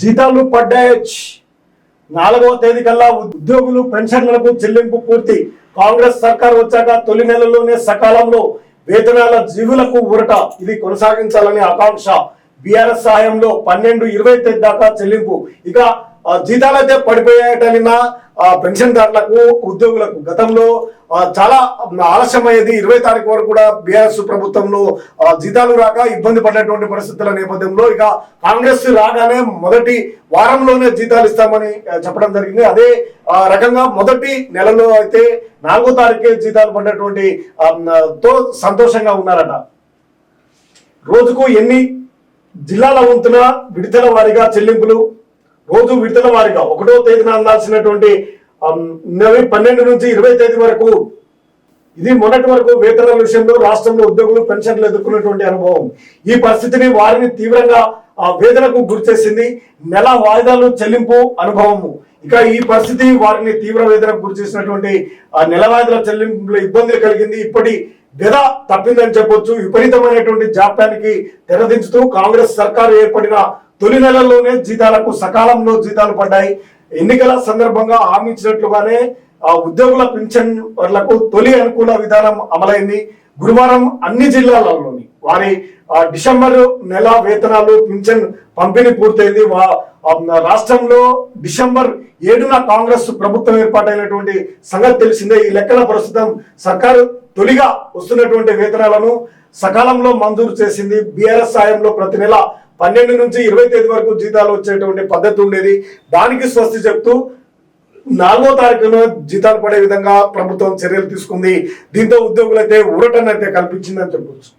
జీతాలు పడ్డాయి. నాలుగవ తేదీ కల్లా ఉద్యోగులు పెన్షన్లకు చెల్లింపు పూర్తి. కాంగ్రెస్ సర్కార్ వచ్చాక తొలి నెలలోనే సకాలంలో వేతనాల జీవులకు ఊరట. ఇది కొనసాగించాలనే ఆకాంక్ష. బీఆర్ఎస్ సహాయంలో పన్నెండు ఇరవై తేదీ దాకా చెల్లింపు. ఇక జీతాలు అయితే పెన్షన్ పెన్షన్దారులకు ఉద్యోగులకు గతంలో చాలా ఆలస్యమయ్యేది. ఇరవై తారీఖు వరకు కూడా బీఆర్ఎస్ ప్రభుత్వంలో జీతాలు రాక ఇబ్బంది పడినటువంటి పరిస్థితుల నేపథ్యంలో ఇక కాంగ్రెస్ రాగానే మొదటి వారంలోనే జీతాలు ఇస్తామని చెప్పడం జరిగింది. అదే రకంగా మొదటి నెలలో అయితే నాలుగో తారీఖే జీతాలు పడినటువంటి తో సంతోషంగా ఉన్నారట. రోజుకు ఎన్ని జిల్లాల వంతున విడతల వారీగా చెల్లింపులు రోజు విడతల వారిగా ఒకటో తేదీన అందాల్సినటువంటి నవి పన్నెండు నుంచి ఇరవై తేదీ వరకు ఇది మొన్నటి వరకు వేతనాల విషయంలో రాష్ట్రంలో ఉద్యోగులు పెన్షన్లు ఎదుర్కొన్నటువంటి అనుభవం. ఈ పరిస్థితిని వారిని తీవ్రంగా ఆ, వేదనకు గురిచేసింది నెల వాయిదాలు చెల్లింపు అనుభవము. ఇక ఈ పరిస్థితి వారిని తీవ్ర వేదనకు గురి చేసినటువంటి ఆ నెల వాయిదాల చెల్లింపులో ఇబ్బందులు కలిగింది. ఇప్పటి గద తప్పిందని చెప్పొచ్చు. విపరీతమైనటువంటి జాప్యానికి తెరదించుతూ కాంగ్రెస్ సర్కారు ఏర్పడిన తొలి నెలల్లోనే జీతాలకు సకాలంలో జీతాలు పడ్డాయి. ఎన్నికల సందర్భంగా హామీ ఇచ్చినట్లుగానే ఆ ఉద్యోగుల వర్లకు తొలి అనుకూల విధానం అమలైంది. గురువారం అన్ని జిల్లాలలోని వారి ఆ, డిసెంబర్ నెల వేతనాలు పింఛన్ పంపిణీ పూర్తయింది. రాష్ట్రంలో డిసెంబర్ ఏడున కాంగ్రెస్ ప్రభుత్వం ఏర్పాటైనటువంటి సంగతి తెలిసిందే. ఈ లెక్కల ప్రస్తుతం సర్కారు తొలిగా వస్తున్నటువంటి వేతనాలను సకాలంలో మంజూరు చేసింది బీఆర్ఎస్ సాయంలో ప్రతి నెల పన్నెండు నుంచి ఇరవై తేదీ వరకు జీతాలు వచ్చేటువంటి పద్ధతి ఉండేది. దానికి స్వస్తి చెప్తూ నాలుగో తారీఖున జీతాలు పడే విధంగా ప్రభుత్వం చర్యలు తీసుకుంది. దీంతో ఉద్యోగులైతే ఊరటనైతే కల్పించిందని చెప్పొచ్చు.